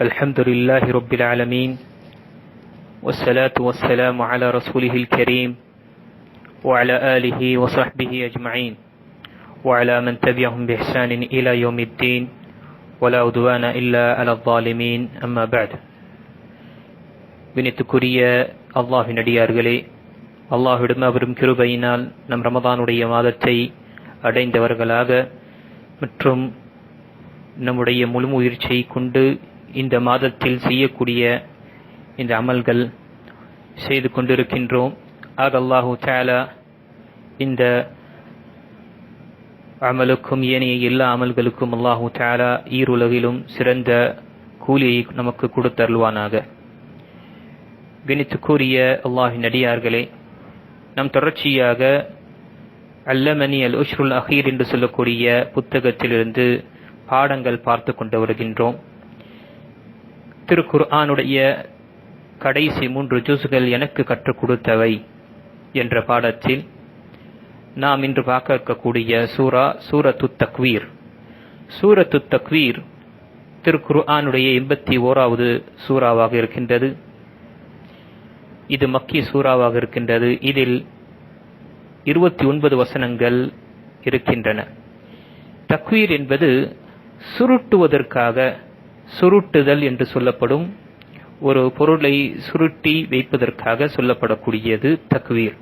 الحمد لله رب العالمين والصلاة والسلام على رسوله الكريم وعلى آله وصحبه أجمعين وعلى من تبعهم بإحسان إلى يوم الدين ولا عدوان إلا على الظالمين أما بعد வினித்துக்குரிய அல்லாஹின் அடியார்களே அல்லாஹிடம் அவரும் கிருபையினால் நம் ரமதானுடைய மாதத்தை அடைந்தவர்களாக மற்றும் நம்முடைய முழு முயற்சியை கொண்டு இந்த மாதத்தில் செய்யக்கூடிய இந்த அமல்கள் செய்து கொண்டிருக்கின்றோம். ஆக அல்லாஹு தாலா இந்த அமலுக்கும் ஏனைய எல்லா அமல்களுக்கும் அல்லாஹு தாலா ஈருலகிலும் சிறந்த கூலியை நமக்கு கொடுத்தருள்வானாக கணித்துக்கூறிய அல்லாஹின் அடியார்களே நம் தொடர்ச்சியாக அல்லமணி அல் உஷ்ருல் அஹீர் என்று சொல்லக்கூடிய புத்தகத்திலிருந்து பாடங்கள் பார்த்து கொண்டு வருகின்றோம். திருக்குர்ஆனுடைய கடைசி மூன்று ஜூசுகள் எனக்கு கற்றுக் கொடுத்தவை என்ற பாடத்தில் நாம் இன்று பார்க்க இருக்கக்கூடிய சூரா சூரத்து தக்வீர். சூரத்து தக்வீர் திருக்குர்ஆனுடைய எண்பத்தி ஓராவது சூறாவாக இருக்கின்றது. இது மக்கி சூறாவாக இருக்கின்றது. இதில் இருபத்தி ஒன்பது வசனங்கள் இருக்கின்றன. தக்வீர் என்பது சுருட்டுவதற்காக சுருட்டுதல் என்று சொல்லப்படும் ஒரு பொருளை சுருட்டி வைப்பதற்காக சொல்லப்படக்கூடியது தக்வீர்.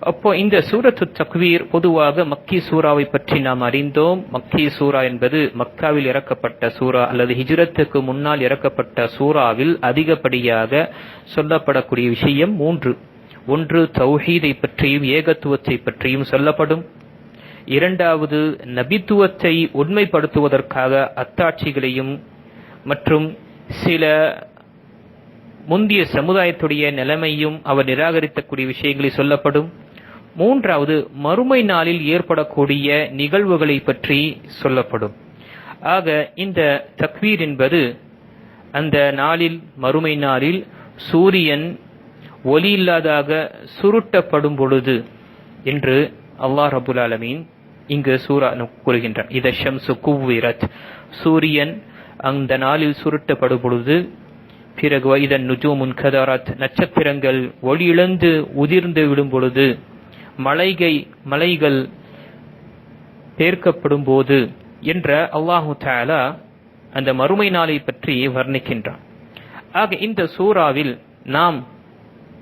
அப்போ இந்த சூரத்து தக்வீர் பொதுவாக மக்கி சூறாவை பற்றி நாம் அறிந்தோம். மக்கி சூரா என்பது மக்காவில் இறக்கப்பட்ட சூரா அல்லது ஹிஜ்ரத்துக்கு முன்னால் இறக்கப்பட்ட சூறாவில் அதிகப்படியாக சொல்லப்படக்கூடிய விஷயம் மூன்று. ஒன்று தௌஹீதை பற்றியும் ஏகத்துவத்தை பற்றியும் சொல்லப்படும். இரண்டாவது நபித்துவத்தை உண்மைப்படுத்துவதற்காக அத்தாட்சிகளையும் மற்றும் சில முந்திய சமுதாயத்துடைய நிலைமையும் அவர் நிராகரிக்கக்கூடிய விஷயங்களை சொல்லப்படும். மூன்றாவது மறுமை நாளில் ஏற்படக்கூடிய நிகழ்வுகளை பற்றி சொல்லப்படும். ஆக இந்த தக்வீர் என்பது அந்த நாளில் மறுமை நாளில் சூரியன் ஒலி இல்லாதாக சுருட்டப்படும் பொழுது என்று அல்லாஹ் ரபுல் ஆலமீன் இங்கு சூரா கூறுகின்றான். இத ஷம்சு குவ்விரத். சூரியன் அந்த நாளில் சுருட்டப்படும்பொழுது பிறகு வைதன் நுஜூமுன் கதாராத் நட்சத்திரங்கள் ஒளி இழந்து உதிர்ந்து விடும் பொழுது மலைகை மலைகள் பேர்க்கப்படும் போது என்ற அல்லாஹு தாலா அந்த மறுமை நாளை பற்றி வர்ணிக்கின்றான். ஆக இந்த சூறாவில் நாம்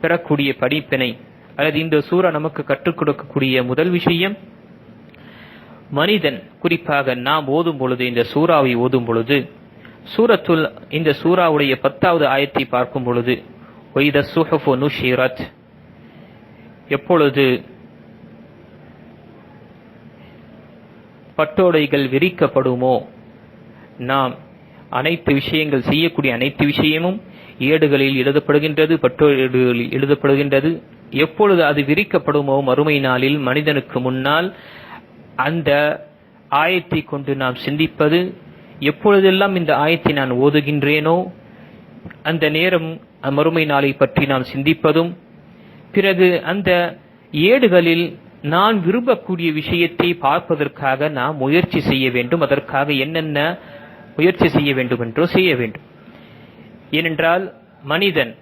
பெறக்கூடிய படிப்பினை அல்லது இந்த சூறா நமக்கு கற்றுக் கொடுக்கக்கூடிய முதல் விஷயம் மனிதன் குறிப்பாக நாம் ஓதும் பொழுது இந்த சூறாவை ஓதும் பொழுது சூரத்துல் இந்த சூறாவுடைய பத்தாவது ஆயத்தை பார்க்கும் பொழுது ஒய்த சுஹஃபு நுஷிரத். எப்பொழுது பட்டோடைகள் விரிக்கப்படுமோ நாம் அனைத்து விஷயங்கள் செய்யக்கூடிய அனைத்து விஷயமும் ஏடுகளில் எழுதப்படுகின்றது பட்டோடுகளில் எழுதப்படுகின்றது. எப்பொழுது அது விரிக்கப்படுமோ மறுமை நாளில் மனிதனுக்கு முன்னால் அந்த ஆயத்தை கொண்டு நாம் சிந்திப்பது எப்பொழுதெல்லாம் இந்த ஆயத்தை நான் ஓதுகின்றேனோ அந்த நேரம் மறுமை நாளை பற்றி நான் சிந்திப்பதும் பிறகு அந்த ஏடுகளில் நான் விரும்பக்கூடிய விஷயத்தை பார்ப்பதற்காக நாம் முயற்சி செய்ய வேண்டும் அதற்காக என்னென்ன முயற்சி செய்ய வேண்டும் என்றோ செய்ய வேண்டும். ஏனென்றால் மனிதன்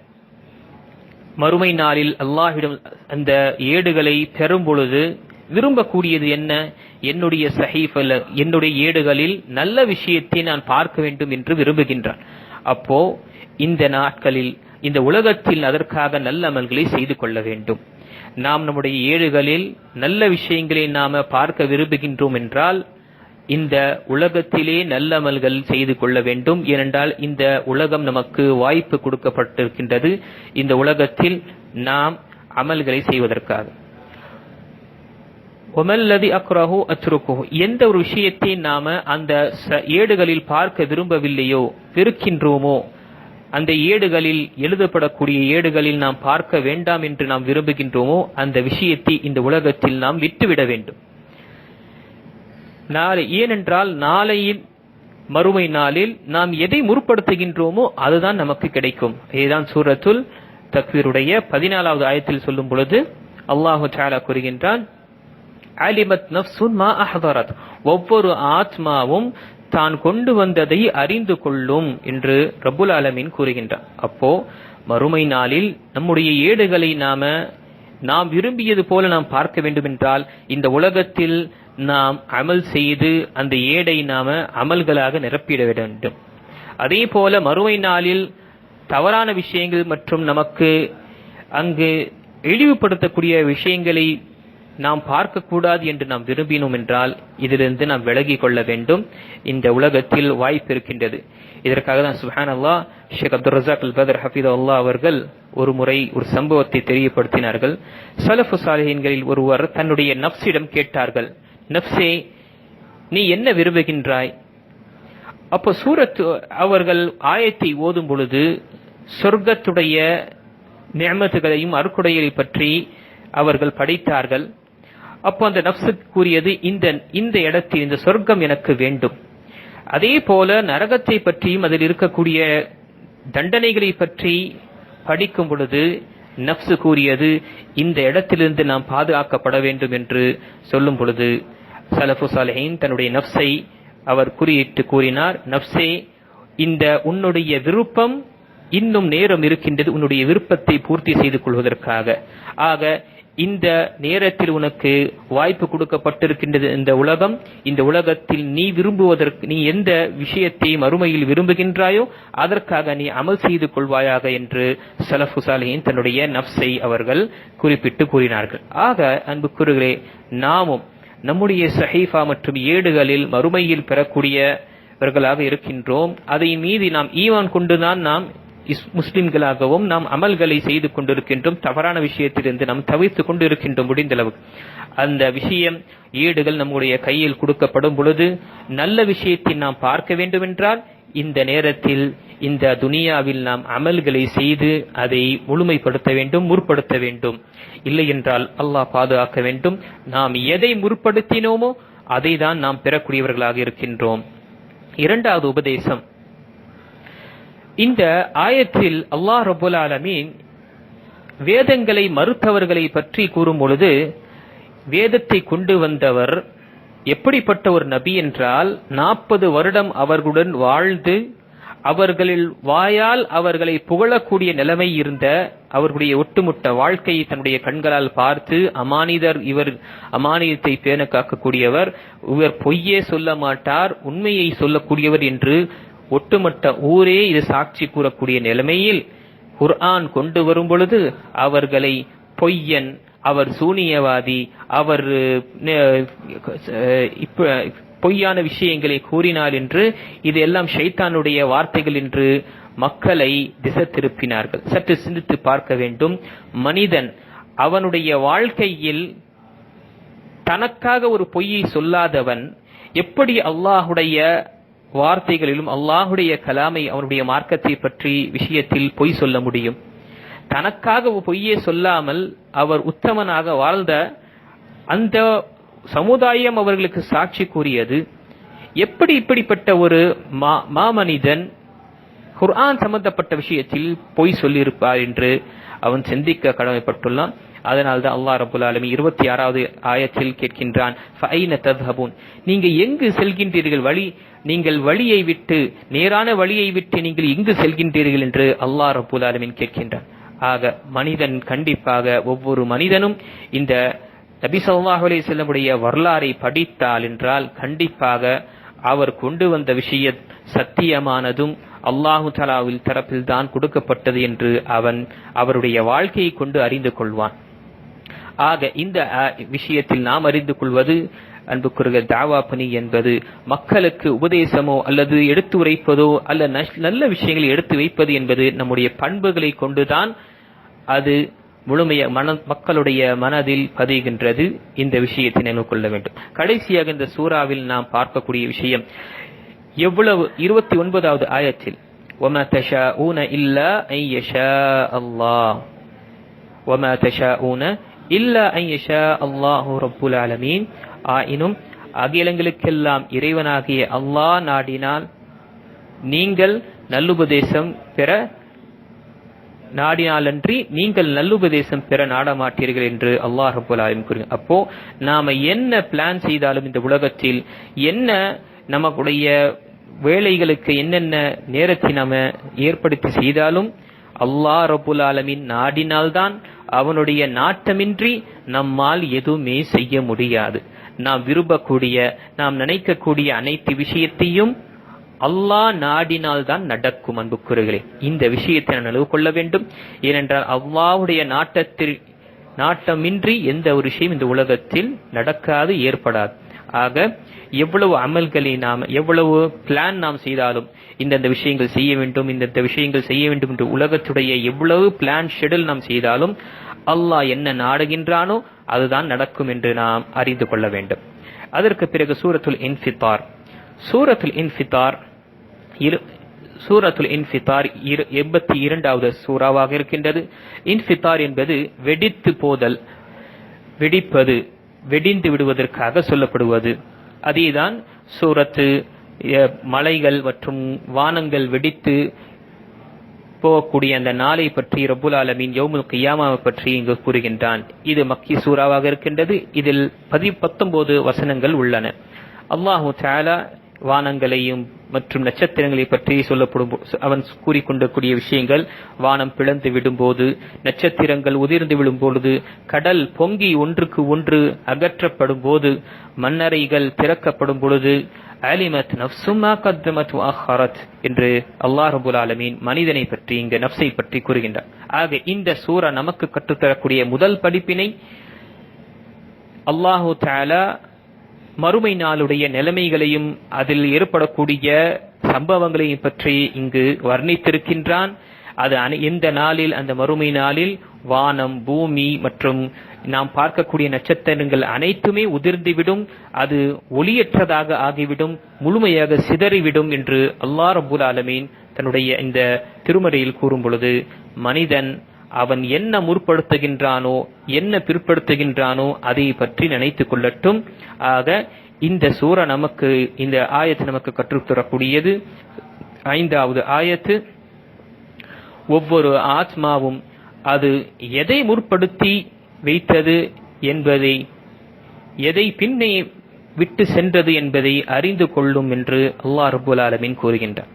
மறுமை நாளில் அல்லாஹிடம் அந்த ஏடுகளை பெறும் பொழுது விரும்பக்கூடியது என்ன? என்னுடைய சஹீஃபல என்னுடைய ஏடுகளில் நல்ல விஷயத்தை நான் பார்க்க வேண்டும் என்று விரும்புகின்றான். அப்போ இந்த நாட்களில் இந்த உலகத்தில் அதற்காக நல்ல அமல்களை செய்து கொள்ள வேண்டும். நாம் நம்முடைய ஏடுகளில் நல்ல விஷயங்களை நாம பார்க்க விரும்புகின்றோம் என்றால் இந்த உலகத்திலே நல்ல அமல்கள் செய்து கொள்ள வேண்டும். ஏனென்றால் இந்த உலகம் நமக்கு வாய்ப்பு கொடுக்கப்பட்டிருக்கின்றது. இந்த உலகத்தில் நாம் அமல்களை செய்வதற்காக. ஒமல்லதி அக்ரஹு அத்ருக்குஹு எந்த ஒரு விஷயத்தை நாம அந்த ஏடுகளில் பார்க்க விரும்பவில்லையோ வெறுக்கின்றோமோ அந்த ஏடுகளில் எழுதப்படக்கூடிய ஏடுகளில் நாம் பார்க்க வேண்டாம் என்று நாம் விரும்புகின்றோமோ அந்த விஷயத்தை இந்த உலகத்தில் நாம் விட்டுவிட வேண்டும். நாளை ஏனென்றால் நாளையில் மறுமை நாளில் நாம் எதை முற்படுத்துகின்றோமோ அதுதான் நமக்கு கிடைக்கும். இதுதான் சூரத்துல் தக்வீருடைய பதினாலாவது ஆயத்தில் சொல்லும் பொழுது அல்லாஹு சாலா கூறுகின்றான் அலிமத் நஃப்சுன் மா அஹதரத். ஒவ்வொரு ஆத்மாவும் தான் கொண்டு வந்ததை அறிந்து கொள்ளும் என்று ரபுல் ஆலமீன் கூறுகின்றார் அப்போ மறுமை நாளில் நம்முடைய ஏடுகளை நாம நாம் விரும்பியது போல நாம் பார்க்க வேண்டுமென்றால் இந்த உலகத்தில் நாம் அமல் செய்து அந்த ஏடை நாம அமல்களாக நிரப்பிட வேண்டும். அதே போல மறுமை நாளில் தவறான விஷயங்கள் மற்றும் நமக்கு அங்கு இழிவுபடுத்தக்கூடிய விஷயங்களை நாம் பார்க்கக்கூடாது என்று நாம் விரும்பினோம் என்றால் இதிலிருந்து நாம் விலகிக் கொள்ள வேண்டும். இந்த உலகத்தில் வாய்ப்பு இருக்கின்றது. இதற்காக தான் சுஹான் அல்லா ஷேக் அப்துல் ரசாக் அல் பதர் ஹபீத் அல்லா அவர்கள் ஒரு முறை ஒரு சம்பவத்தை தெரியப்படுத்தினார்கள். சலஃபு சாலிஹின்களில் ஒருவர் தன்னுடைய நப்சிடம் கேட்டார்கள். நப்சே நீ என்ன விரும்புகின்றாய்? அப்போ சூரத் அவர்கள் ஆயத்தை ஓதும் பொழுது சொர்க்கத்துடைய நியமத்துகளையும் அருக்குடையை பற்றி அவர்கள் படித்தார்கள். அப்போ அந்த நப்சு கூறியது இந்த இந்த இடத்தில் இந்த சொர்க்கம் எனக்கு வேண்டும். அதே போல நரகத்தை பற்றியும் அதில் இருக்கக்கூடிய தண்டனைகளை பற்றி படிக்கும் பொழுது நப்சு கூறியது இந்த இடத்திலிருந்து நாம் பாதுகாக்கப்பட வேண்டும் என்று சொல்லும் பொழுது சலஃபு சாலஹின் தன்னுடைய நப்சை அவர் குறியிட்டு கூறினார் நப்சே இந்த உன்னுடைய விருப்பம் இன்னும் நேரம் இருக்கின்றது உன்னுடைய விருப்பத்தை பூர்த்தி செய்து கொள்வதற்காக. ஆக இந்த நேரத்தில் உனக்கு வாய்ப்பு கொடுக்கப்பட்டிருக்கின்றது இந்த உலகம். இந்த உலகத்தில் நீ விரும்புவதற்கு நீ எந்த விஷயத்தை மறுமையில் விரும்புகின்றாயோ அதற்காக நீ அமல் செய்து கொள்வாயாக என்று சலஃபு சாலியின் தன்னுடைய நப்சை அவர்கள் குறிப்பிட்டு கூறினார்கள். ஆக அன்பு கூறுகிறே நாமும் நம்முடைய சஹீஃபா மற்றும் ஏடுகளில் மறுமையில் பெறக்கூடியவர்களாக இருக்கின்றோம். அதை மீது நாம் ஈவான் கொண்டுதான் நாம் முஸ்லிம்களாகவும் நாம் அமல்களை செய்து கொண்டிருக்கின்றோம். தவறான விஷயத்திலிருந்து நாம் தவிர்த்து கொண்டு இருக்கின்றோம் முடிந்தளவு அந்த விஷயம் ஏடுகள் நம்முடைய கையில் கொடுக்கப்படும் பொழுது நல்ல விஷயத்தை நாம் பார்க்க வேண்டுமென்றால் இந்த நேரத்தில் இந்த துனியாவில் நாம் அமல்களை செய்து அதை முழுமைப்படுத்த வேண்டும் முற்படுத்த வேண்டும். இல்லை என்றால் அல்லாஹ் பாதுகாக்க வேண்டும். நாம் எதை முற்படுத்தினோமோ அதை தான் நாம் பெறக்கூடியவர்களாக இருக்கின்றோம். இரண்டாவது உபதேசம். இந்த ஆயத்தில் அல்லாஹ் ரபுல் ஆலமீன் வேதங்களை மறுத்தவர்களை பற்றி கூறும் பொழுது வேதத்தை கொண்டு வந்தவர் எப்படிப்பட்ட ஒரு நபி என்றால் நாற்பது வருடம் அவர்களுடன் வாழ்ந்து அவர்களில் வாயால் அவர்களை புகழக்கூடிய நிலைமை இருந்த அவர்களுடைய ஒட்டுமொத்த வாழ்க்கையை தன்னுடைய கண்களால் பார்த்து அமானிதர் இவர் அமானியத்தை பேண காக்கக்கூடியவர் இவர் பொய்யே சொல்ல மாட்டார் உண்மையை சொல்லக்கூடியவர் என்று ஒட்டுமொத்த ஊரே இது சாட்சி கூறக்கூடிய நிலைமையில் குர்ஆன் கொண்டு வரும் பொழுது அவர்களை பொய்யன் அவர் சூனியவாதி அவர் பொய்யான விஷயங்களை கூறினார் என்று இது எல்லாம் ஷைத்தானுடைய வார்த்தைகள் என்று மக்களை திசை திருப்பினார்கள் சற்று சிந்தித்து பார்க்க வேண்டும். மனிதன் அவனுடைய வாழ்க்கையில் தனக்காக ஒரு பொய்யை சொல்லாதவன் எப்படி அல்லாஹுடைய வார்த்தைகளிலும் அல்லாஹுடைய கலாமை அவனுடைய மார்க்கத்தை பற்றி விஷயத்தில் பொய் சொல்ல முடியும். தனக்காக பொய்யே சொல்லாமல் அவர் உத்தமனாக வாழ்ந்த அந்த சமுதாயம் அவர்களுக்கு சாட்சி கூறியது. எப்படி இப்படிப்பட்ட ஒரு மாமனிதன் குர்ஆன் சம்பந்தப்பட்ட விஷயத்தில் பொய் சொல்லியிருப்பார் என்று அவன் சிந்திக்க கடமைப்பட்டுள்ளான். அதனால் தான் அல்லாஹ் ரபுல் ஆலமி இருபத்தி ஆறாவது ஆயத்தில் கேட்கின்றான் நீங்க எங்கு செல்கின்றீர்கள்? வழி நீங்கள் வழியை விட்டு நேரான வழியை விட்டு நீங்கள் எங்கு செல்கின்றீர்கள்? என்று அல்லாஹ் ரபுல் ஆலமின் கேட்கின்றான். ஆக மனிதன் கண்டிப்பாக ஒவ்வொரு மனிதனும் இந்த நபி சொல்லாஹ் அலி செல்லமுடைய வரலாறை படித்தால் என்றால் கண்டிப்பாக அவர் கொண்டு வந்த விஷய சத்தியமானதும் அல்லாஹு தலாவில் தரப்பில் தான் கொடுக்கப்பட்டது என்று அவன் அவருடைய வாழ்க்கையை கொண்டு அறிந்து கொள்வான். ஆக இந்த விஷயத்தில் நாம் அறிந்து கொள்வது அன்புக்குரிய தாவா பணி என்பது மக்களுக்கு உபதேசமோ அல்லது எடுத்து உரைப்பதோ அல்ல நல்ல விஷயங்களை எடுத்து வைப்பது என்பது நம்முடைய பண்புகளை கொண்டுதான் அது முழுமைய மன மக்களுடைய மனதில் பதிகின்றது இந்த விஷயத்தை நினைவு கொள்ள வேண்டும் கடைசியாக இந்த சூறாவில் நாம் பார்க்கக்கூடிய விஷயம் எவ்வளவு இருபத்தி ஒன்பதாவது ஆயத்தில் وما تشاءون إلا أن يشاء الله وما تشاءون இல்லா ஐயஷா அல்லாஹூ ரப்புல் ஆயினும் அகிலங்களுக்கெல்லாம் இறைவனாகிய அல்லாஹ் நாடினால் நீங்கள் நல்லுபதேசம் பெற நாடினாலன்றி நீங்கள் நல்லுபதேசம் பெற நாடமாட்டீர்கள் என்று அல்லாஹ் ரபுல் ஆலமின் கூறுகிறார் அப்போ நாம என்ன பிளான் செய்தாலும் இந்த உலகத்தில் என்ன நமக்குடைய வேலைகளுக்கு என்னென்ன நேரத்தை நாம ஏற்படுத்தி செய்தாலும் அல்லாஹ் ரபுல் ஆலமின் நாடினால்தான் அவனுடைய நாட்டமின்றி நம்மால் எதுவுமே செய்ய முடியாது. நாம் விரும்பக்கூடிய நாம் நினைக்கக்கூடிய அனைத்து விஷயத்தையும் அல்லாஹ் நாடினால் தான் நடக்கும் அன்புக்குறுகளே இந்த விஷயத்தை நான் நிலவு கொள்ள வேண்டும். ஏனென்றால் அவ்வாவுடைய நாட்டத்தில் நாட்டமின்றி எந்த ஒரு விஷயம் இந்த உலகத்தில் நடக்காது ஏற்படாது. ஆக எவ்வளவு அமல்களை நாம் எவ்வளவு பிளான் நாம் செய்தாலும் இந்தந்த விஷயங்கள் செய்ய வேண்டும் இந்தந்த விஷயங்கள் செய்ய வேண்டும் என்று உலகத்துடைய எவ்வளவு பிளான் ஷெடியூல் நாம் செய்தாலும் அல்லாஹ் என்ன நாடுகின்றானோ அதுதான் நடக்கும் என்று நாம் அறிந்து கொள்ள வேண்டும். அதற்கு பிறகு சூரத்துல் இன்ஃபித்தார். சூரத்துல் இன்ஃபித்தார் இரு சூரத்துல் இன்ஃபித்தார் இரு- எண்பத்தி இரண்டாவது சூறாவாக இருக்கின்றது. இன்ஃபித்தார் என்பது வெடித்து போதல் வெடிப்பது. வெடிந்து விடுவதற்காக சொல்லப்படுவது. அதேதான் சூரத்து மலைகள் மற்றும் வானங்கள் வெடித்து போகக்கூடிய அந்த நாளை பற்றி ரபுல் ஆலமீன் யௌமுல் கியாமாவை பற்றி இங்கு கூறுகின்றான். இது மக்கி சூறாவாக இருக்கின்றது. இதில் பதி பத்தொன்பது வசனங்கள் உள்ளன. அல்லாஹு தாலா வானங்களையும் மற்றும் நட்சத்திரங்களை பற்றி சொல்லப்படும் அவன் கூறிக்கொண்டக்கூடிய விஷயங்கள் வானம் பிளந்து விடும்போது நட்சத்திரங்கள் உதிர்ந்து விடும்பொழுது கடல் பொங்கி ஒன்றுக்கு ஒன்று அகற்றப்படும் போது மண்ணறைகள் திறக்கப்படும் பொழுது அலிமத் நப்சுமா கத்தமத் அஹரத் என்று அல்லாஹ் ரபுல் ஆலமீன் மனிதனை பற்றி இங்கு நப்சை பற்றி கூறுகின்றார் ஆக இந்த சூரா நமக்கு கற்றுத்தரக்கூடிய முதல் படிப்பினை அல்லாஹு தாலா மறுமை நாளுடைய நிலைமைகளையும் அதில் ஏற்படக்கூடிய சம்பவங்களையும் பற்றி இங்கு வர்ணித்திருக்கின்றான். அது எந்த நாளில் அந்த மறுமை நாளில் வானம் பூமி மற்றும் நாம் பார்க்கக்கூடிய நட்சத்திரங்கள் அனைத்துமே உதிர்ந்துவிடும். அது ஒளியற்றதாக ஆகிவிடும் முழுமையாக சிதறிவிடும் என்று அல்லாஹ் ரபுல் ஆலமீன் தன்னுடைய இந்த திருமறையில் கூறும் பொழுது மனிதன் அவன் என்ன முற்படுத்துகின்றானோ என்ன பிற்படுத்துகின்றானோ அதை பற்றி நினைத்துக் கொள்ளட்டும். ஆக இந்த சூற நமக்கு இந்த ஆயத்து நமக்கு கற்றுத்தரக்கூடியது ஐந்தாவது ஆயத்து ஒவ்வொரு ஆத்மாவும் அது எதை முற்படுத்தி வைத்தது என்பதை எதை பின்னே விட்டு சென்றது என்பதை அறிந்து கொள்ளும் என்று அல்லாஹ் ரபுல் ஆலமின் கூறுகின்றார்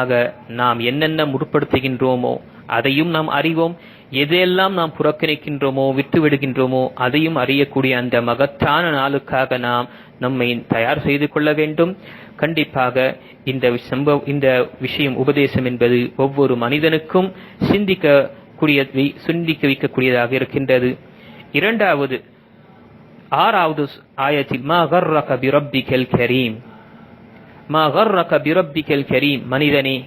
ஆக நாம் என்னென்ன முற்படுத்துகின்றோமோ அதையும் நாம் அறிவோம். எதையெல்லாம் நாம் புறக்கணிக்கின்றோமோ விட்டுவிடுகின்றோமோ அதையும் அறியக்கூடிய அந்த மகத்தான நாளுக்காக நாம் நம்மை தயார் செய்து கொள்ள வேண்டும். கண்டிப்பாக இந்த சம்பவ இந்த விஷயம் உபதேசம் என்பது ஒவ்வொரு மனிதனுக்கும் சிந்திக்கக்கூடிய சிந்திக்க வைக்கக்கூடியதாக இருக்கின்றது. இரண்டாவது ஆறாவது ஆயத்தில் மா கர்ரக பிரப்பிக்கல் கரீம். மா கர்ரக பிரப்பிக்கல் கரீம். மனிதனே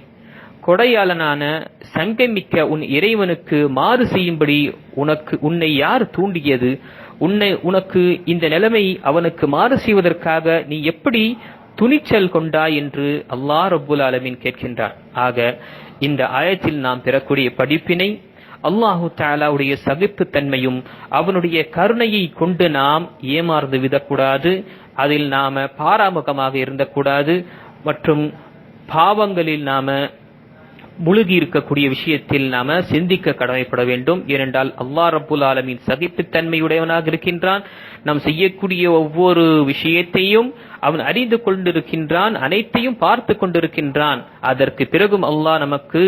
கொடையாளனான சங்கமிக்க உன் இறைவனுக்கு மாறு செய்யும்படி உனக்கு உன்னை யார் தூண்டியது? உன்னை உனக்கு இந்த நிலைமை அவனுக்கு மாறு செய்வதற்காக நீ எப்படி துணிச்சல் கொண்டாய் என்று அல்லாஹ் அபுல் ஆலமின் கேட்கின்றான். ஆக இந்த ஆயத்தில் நாம் பெறக்கூடிய படிப்பினை அல்லாஹு தாலாவுடைய சகிப்புத்தன்மையும் அவனுடைய கருணையை கொண்டு நாம் ஏமாறுந்து விடக்கூடாது. அதில் நாம பாராமுகமாக இருந்தக்கூடாது. மற்றும் பாவங்களில் நாம முழுகி இருக்கக்கூடிய விஷயத்தில் நாம சிந்திக்க கடமைப்பட வேண்டும். ஏனென்றால் அல்லா ரபுல் ஆலமின் சகிப்புத்தன்மையுடையவனாக இருக்கின்றான். நாம் செய்யக்கூடிய ஒவ்வொரு விஷயத்தையும் அவன் அறிந்து கொண்டிருக்கின்றான் அனைத்தையும் பார்த்து கொண்டிருக்கின்றான். அதற்கு பிறகும் அல்லாஹ் நமக்கு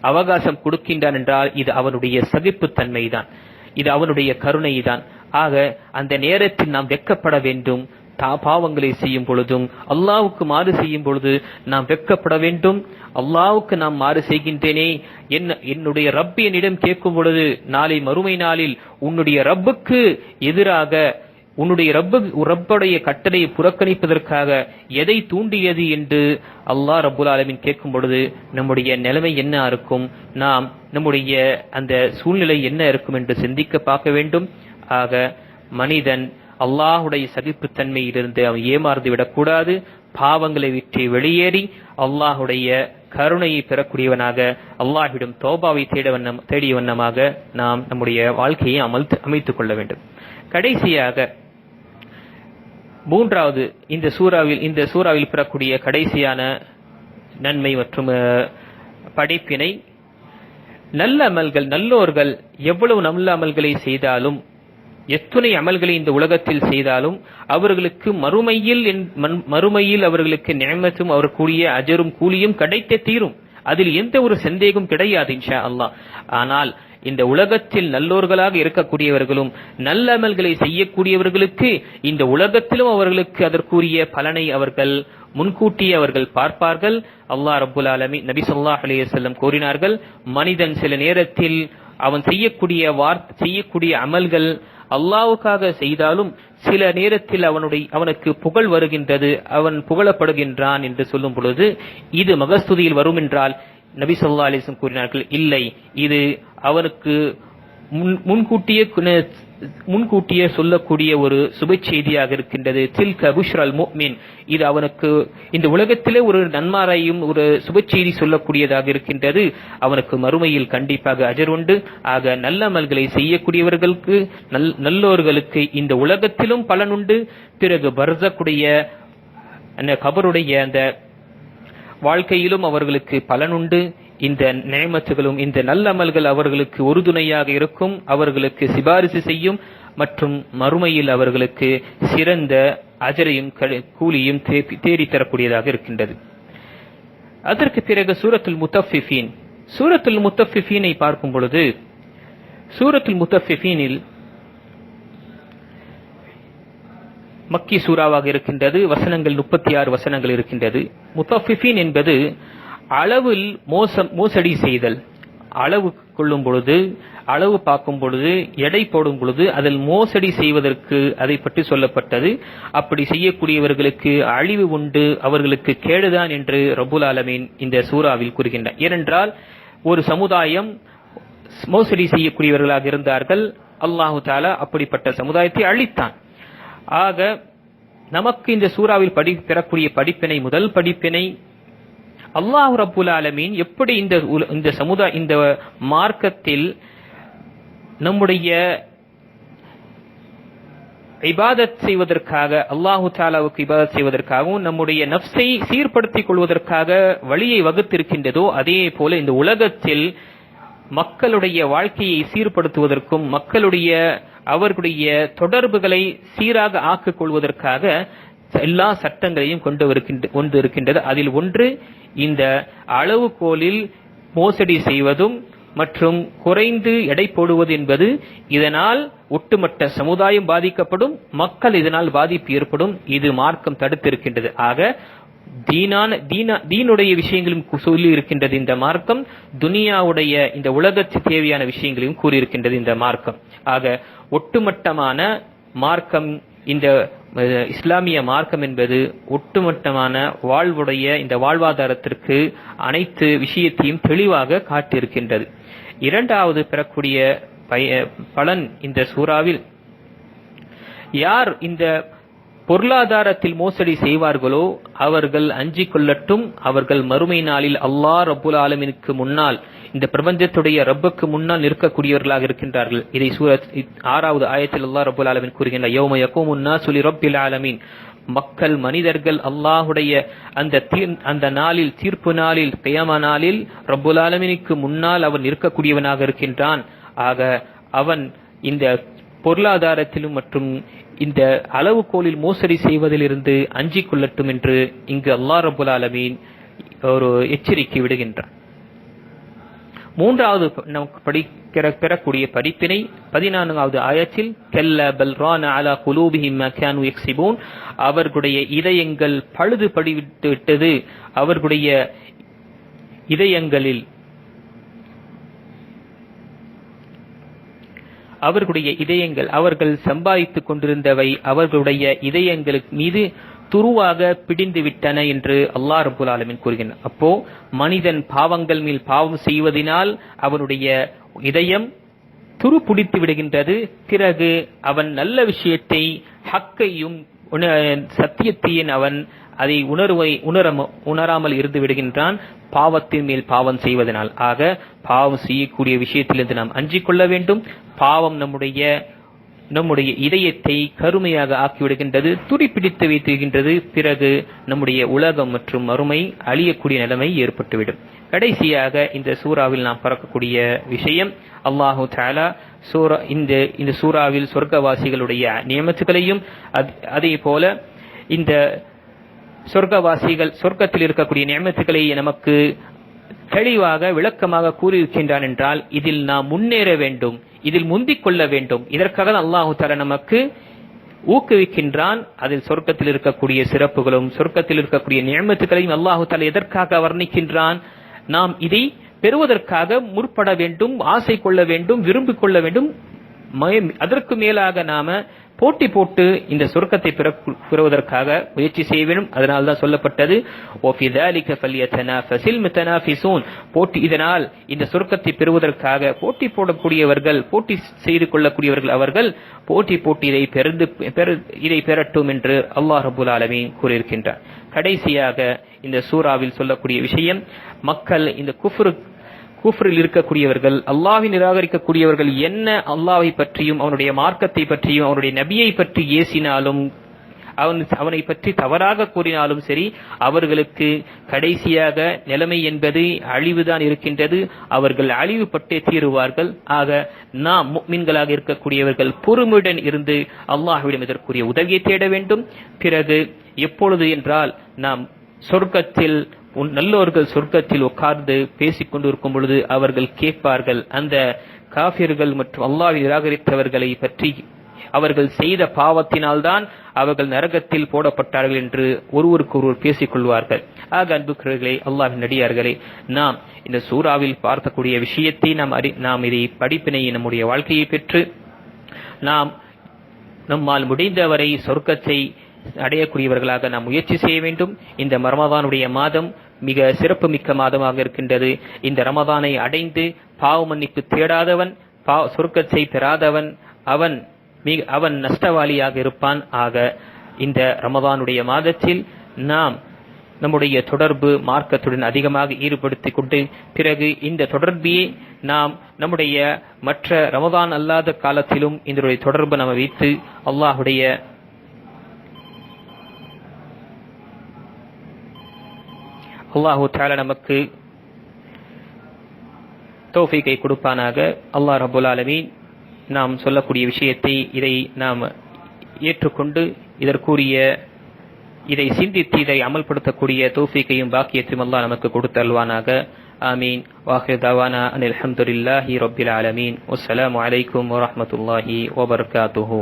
அவகாசம் கொடுக்கின்றான் என்றால் இது அவனுடைய சகிப்புத்தன்மை தான் இது அவனுடைய கருணை தான் ஆக அந்த நேரத்தில் நாம் வெக்கப்பட வேண்டும். பாவங்களை செய்யும் பொழுதும் அல்லாவுக்கு மாறு செய்யும் பொழுது நாம் வெக்கப்பட வேண்டும். அல்லாவுக்கு நாம் மாறு செய்கின்றேனே. என்ன என்னுடைய ரப் என்னிடம் கேட்கும் பொழுது நாளை மறுமை நாளில் உன்னுடைய ரப்புக்கு எதிராக உன்னுடைய ரப்பு ரப்புடைய கட்டளையை புறக்கணிப்பதற்காக எதை தூண்டியது என்று அல்லாஹ் ரபுல் ஆலமின் கேட்கும் பொழுது நம்முடைய நிலைமை என்ன இருக்கும்? நாம் நம்முடைய அந்த சூழ்நிலை என்ன இருக்கும் என்று சிந்திக்க பார்க்க வேண்டும். ஆக மனிதன் அல்லாஹுடைய சகிப்புத்தன்மையிலிருந்து அவன் ஏமாறந்து விடக்கூடாது பாவங்களை விட்டு வெளியேறி அல்லாஹுடைய கருணையை பெறக்கூடியவனாக அல்லாஹிடம் தோபாவை தேட வண்ணம் தேடிய வண்ணமாக நாம் நம்முடைய வாழ்க்கையை அமல்த்து அமைத்துக் கொள்ள வேண்டும். கடைசியாக மூன்றாவது இந்த சூறாவில் இந்த சூறாவில் பெறக்கூடிய கடைசியான நன்மை மற்றும் படைப்பினை நல்ல அமல்கள் நல்லோர்கள் எவ்வளவு நல்ல அமல்களை செய்தாலும் எத்துணை அமல்களை இந்த உலகத்தில் செய்தாலும் அவர்களுக்கு மறுமையில் என்- மன்- மறுமையில் அவர்களுக்கு நியமத்தும் அவர் கூடிய அஜரும் கூலியும் கிடைத்தே தீரும். அதில் எந்த ஒரு சந்தேகம் கிடையாது இன்ஷா அல்லாஹ். ஆனால் இந்த உலகத்தில் நல்லோர்களாக இருக்கக்கூடியவர்களும் நல்ல அமல்களை செய்யக்கூடியவர்களுக்கு இந்த உலகத்திலும் அவர்களுக்கு அதற்குரிய பலனை அவர்கள் முன்கூட்டியே அவர்கள் பார்ப்பார்கள். அல்லாஹ் ரப்புல் ஆலமி நபி ஸல்லல்லாஹு அலையம் கூறினார்கள் மனிதன் சில நேரத்தில் அவன் செய்யக்கூடிய வார் செய்யக்கூடிய அமல்கள் அல்லாவுக்காக செய்தாலும் சில நேரத்தில் அவனுடைய அவனுக்கு புகழ் வருகின்றது அவன் புகழப்படுகின்றான் என்று சொல்லும் பொழுது இது மகஸ்துதியில் வரும் என்றால் நபி சொல்லா அலிசம் கூறினார்கள் இல்லை இது அவனுக்கு முன் முன்கூட்டியே முன்கூட்டியே சொல்லக்கூடிய ஒரு சுப செய்தியாக இருக்கின்றது. தில்க புஷ்ரல் முஃமின் இது அவனுக்கு இந்த உலகத்திலே ஒரு நன்மாரையும் ஒரு சுப செய்தி சொல்லக்கூடியதாக இருக்கின்றது. அவனுக்கு மறுமையில் கண்டிப்பாக அஜர் உண்டு. ஆக நல்ல அமல்களை செய்யக்கூடியவர்களுக்கு நல் நல்லோர்களுக்கு இந்த உலகத்திலும் பலன் உண்டு. பிறகு பர்சக்குடைய அந்த கபருடைய அந்த வாழ்க்கையிலும் அவர்களுக்கு பலனுண்டு இந்த நேமத்துகளும் இந்த நல்ல அமல்கள் அவர்களுக்கு உறுதுணையாக இருக்கும் அவர்களுக்கு சிபாரிசு செய்யும் மற்றும் மறுமையில் அவர்களுக்கு சிறந்த அஜரையும் கூலியும் தேடித்தரக்கூடியதாக இருக்கின்றது. அதற்கு பிறகு சூரத்துல் முத்தஃபிஃபீன். சூரத்துல் முத்தஃபிஃபீனை பார்க்கும் பொழுது சூரத்துல் முத்தஃபிஃபீனில் மக்கி சூறாவாக இருக்கின்றது வசனங்கள் முப்பத்தி ஆறு வசனங்கள் இருக்கின்றது. முத்தஃபிஃபின் என்பது அளவில் மோசம் மோசடி செய்தல். அளவு கொள்ளும் பொழுது அளவு பார்க்கும் பொழுது எடை போடும் பொழுது அதில் மோசடி செய்வதற்கு அதை பற்றி சொல்லப்பட்டது. அப்படி செய்யக்கூடியவர்களுக்கு அழிவு உண்டு அவர்களுக்கு கேடுதான் என்று ரபுல் ஆலமீன் இந்த சூறாவில் கூறுகின்றார். ஏனென்றால் ஒரு சமுதாயம் மோசடி செய்யக்கூடியவர்களாக இருந்தார்கள். அல்லாஹு தாலா அப்படிப்பட்ட சமுதாயத்தை அழித்தான். ஆக நமக்கு இந்த சூறாவில் படி பெறக்கூடிய படிப்பினை முதல் படிப்பினை அல்லாஹ் ரப்புல் ஆலமீன் எப்படி இந்த உல- இந்த சமுதாய இந்த மார்க்கத்தில் நம்முடைய இபாதத் செய்வதற்காக அல்லாஹு தாலாவுக்கு இபாதத் செய்வதற்காகவும் நம்முடைய நப்சை சீர்படுத்திக் கொள்வதற்காக வழியை வகுத்திருக்கின்றதோ அதே போல இந்த உலகத்தில் மக்களுடைய வாழ்க்கையை சீர்படுத்துவதற்கும் மக்களுடைய அவர்களுடைய தொடர்புகளை சீராக ஆக்கிக் கொள்வதற்காக எல்லா சட்டங்களையும் கொண்டு வருகின்ற- கொண்டு இருக்கின்றது. அதில் ஒன்று இந்த அளவுகோலில் மோசடி செய்வதும் மற்றும் குறைந்து எடை போடுவது என்பது இதனால் ஒட்டுமொத்த சமுதாயம் பாதிக்கப்படும் மக்கள் இதனால் பாதிப்பு ஏற்படும். இது மார்க்கம் தடுத்திருக்கின்றது. ஆக தீனான தீன தீனுடைய விஷயங்களும் சொல்லி இருக்கின்றது இந்த மார்க்கம். துனியாவுடைய இந்த உலகத்து தேவையான விஷயங்களையும் கூறியிருக்கின்றது இந்த மார்க்கம். ஆக ஒட்டுமொத்தமான மார்க்கம் இந்த இஸ்லாமிய மார்க்கம் என்பது ஒட்டுமொத்தமான வாழ்வுடைய இந்த வாழ்வாதாரத்திற்கு அனைத்து விஷயத்தையும் தெளிவாக காட்டியிருக்கின்றது. இரண்டாவது பெறக்கூடிய பய- பலன் இந்த சூறாவில். யார் இந்த பொருளாதாரத்தில் மோசடி செய்வார்களோ அவர்கள் அஞ்சிக் கொள்ளட்டும் அவர்கள் மறுமை நாளில் அல்லாஹ் ரபுல் ஆலமினுக்கு முன்னால் இந்த பிரபஞ்சத்துடைய ரப்புக்கு முன்னால் நிற்கக்கூடியவர்களாக இருக்கின்றார்கள். இதை சூரத் ஆறாவது ஆயத்தில் அல்லாஹ் ரபுல் ஆலமின் கூறுகின்ற யௌம யகூமுன்னா சுலி ரப்பில் மக்கள் மனிதர்கள் அல்லாஹுடைய அந்த தீர் அந்த நாளில் தீர்ப்பு நாளில் கியாமா நாளில் ரப்புல் ஆலமினுக்கு முன்னால் அவன் நிற்கக்கூடியவனாக இருக்கின்றான். ஆக அவன் இந்த பொருளாதாரத்திலும் மற்றும் இந்த அளவுகோலில் மோசடி செய்வதிலிருந்து அஞ்சிக் கொள்ளட்டும் என்று இங்கு அல்லாஹ் ரபுல் ஆலமீன் ஒரு எச்சரிக்கை விடுகின்றான். மூன்றாவது நமக்கு படிக்கிற பெறக்கூடிய படிப்பினை பதினான்காவது ஆயத்தில் கெல்ல பல்ரான அலா குலூபிஹிம் மா அவர்களுடைய இதயங்கள் பழுது படிவிட்டு விட்டது. அவர்களுடைய இதயங்களில் அவர்களுடைய இதயங்கள் அவர்கள் சம்பாதித்துக் கொண்டிருந்தவை அவர்களுடைய இதயங்களுக்கு மீது துருவாக பிடிந்து விட்டன என்று அல்லாஹ் ரபுல் ஆலமின் கூறுகின்றார் அப்போ மனிதன் பாவங்கள் மேல் பாவம் செய்வதினால் அவனுடைய இதயம் துரு பிடித்து விடுகின்றது. பிறகு அவன் நல்ல விஷயத்தை ஹக்கையும் உண- அவன் அதை உணர்வை உணரம உணராமல் இருந்து விடுகின்றான். பாவத்தின் மேல் பாவம் செய்வதனால். ஆக பாவம் செய்யக்கூடிய விஷயத்திலிருந்து நாம் அஞ்சிக் கொள்ள வேண்டும். பாவம் நம்முடைய நம்முடைய இதயத்தை கருமையாக ஆக்கிவிடுகின்றது துடிப்பிடித்து வைத்துகின்றது பிறகு நம்முடைய உலகம் மற்றும் மறுமை அழியக்கூடிய நிலைமை ஏற்பட்டுவிடும். கடைசியாக இந்த சூறாவில் நாம் பார்க்கக்கூடிய விஷயம் அல்லாஹு தாலா சூரா இந்த இந்த சூறாவில் சொர்க்கவாசிகளுடைய நியமத்துகளையும் அதே போல இந்த சொர்க்கவாசிகள் சொர்க்கத்தில் இருக்கக்கூடிய நியமத்துக்களை நமக்கு தெளிவாக விளக்கமாக கூறியிருக்கின்றான் என்றால் இதில் நாம் முன்னேற வேண்டும் இதில் முந்திக் கொள்ள வேண்டும். இதற்காக அல்லாஹு தாலா நமக்கு ஊக்குவிக்கின்றான். அதில் சொர்க்கத்தில் இருக்கக்கூடிய சிறப்புகளும் சொர்க்கத்தில் இருக்கக்கூடிய நியமத்துகளையும் அல்லாஹு தாலா எதற்காக வர்ணிக்கின்றான்? நாம் இதை பெறுவதற்காக முற்பட வேண்டும் ஆசை கொள்ள வேண்டும் விரும்பிக் கொள்ள வேண்டும். அதற்கு மேலாக நாம போட்டி போட்டு இந்த சுருக்கத்தை பெறுவதற்காக முயற்சி செய்ய வேண்டும் அதனால் தான் சொல்லப்பட்டது போட்டி இதனால் இந்த சுருக்கத்தை பெறுவதற்காக போட்டி போடக்கூடியவர்கள் போட்டி செய்து கொள்ளக்கூடியவர்கள் அவர்கள் போட்டி போட்டி இதை பெருந்து இதை பெறட்டும் என்று அல்லாஹ் ரபுல் ஆலமீன் கூறியிருக்கின்றார். கடைசியாக இந்த சூறாவில் சொல்லக்கூடிய விஷயம் மக்கள் இந்த குஃபுரு கூஃபரில் இருக்கக்கூடியவர்கள் அல்லாஹை நிராகரிக்கக்கூடியவர்கள் என்ன அல்லாவை பற்றியும் அவனுடைய மார்க்கத்தை பற்றியும் அவனுடைய நபியை பற்றி ஏசினாலும் அவன் அவனை பற்றி தவறாக கூறினாலும் சரி அவர்களுக்கு கடைசியாக நிலைமை என்பது அழிவுதான் இருக்கின்றது. அவர்கள் அழிவு பட்டே தீருவார்கள். ஆக நாம் மீன்களாக இருக்கக்கூடியவர்கள் பொறுமையுடன் இருந்து அல்லாஹ்விடம் இதற்குரிய உதவியை தேட வேண்டும். பிறகு எப்பொழுது என்றால் நாம் சொர்க்கத்தில் உன் நல்லோர்கள் சொர்க்கத்தில் உட்கார்ந்து பேசிக் கொண்டிருக்கும் பொழுது அவர்கள் கேட்பார்கள் அந்த காபியர்கள் மற்றும் அல்லாவை நிராகரித்தவர்களை பற்றி அவர்கள் செய்த பாவத்தினால்தான் அவர்கள் நரகத்தில் போடப்பட்டார்கள் என்று ஒருவருக்கு ஒருவர் பேசிக் கொள்வார்கள் ஆக அன்புக்கிறவர்களே அல்லாவின் நடிகார்களே நாம் இந்த சூறாவில் பார்க்கக்கூடிய விஷயத்தை நாம் அறி நாம் இதை படிப்பினை நம்முடைய வாழ்க்கையை பெற்று நாம் நம்மால் முடிந்தவரை சொர்க்கத்தை அடையக்கூடியவர்களாக நாம் முயற்சி செய்ய வேண்டும். இந்த ரமதானுடைய மாதம் மிக சிறப்பு மிக்க மாதமாக இருக்கின்றது. இந்த ரமதானை அடைந்து பாவ மன்னிப்பு தேடாதவன் சொர்க்கத்தை பெறாதவன் அவன் மிக அவன் நஷ்டவாளியாக இருப்பான். ஆக இந்த ரமதானுடைய மாதத்தில் நாம் நம்முடைய தொடர்பு மார்க்கத்துடன் அதிகமாக ஈடுபடுத்திக் கொண்டு பிறகு இந்த தொடர்பியை நாம் நம்முடைய மற்ற ரமதான் அல்லாத காலத்திலும் இதனுடைய தொடர்பு நாம் வைத்து அல்லாஹுடைய அல்லாஹு தால நமக்கு தௌஃபீக்கை கொடுப்பானாக. அல்லாஹ் ரபுல் ஆலமீன் நாம் சொல்லக்கூடிய விஷயத்தை இதை நாம் ஏற்றுக்கொண்டு இதற்குரிய இதை சிந்தித்து இதை அமல்படுத்தக்கூடிய தௌஃபீக்கையும் பாக்கியத்தையும் அல்லாஹ் நமக்கு கொடுத்தல்வானாக ஆமீன். வாஹிர் தவானா அனில் அஹமதுல்லாஹி ரபில் ஆலமீன். அஸ்ஸலாமு அலைக்கும் வரமத்துல்லாஹி வபர்காத்துஹூ.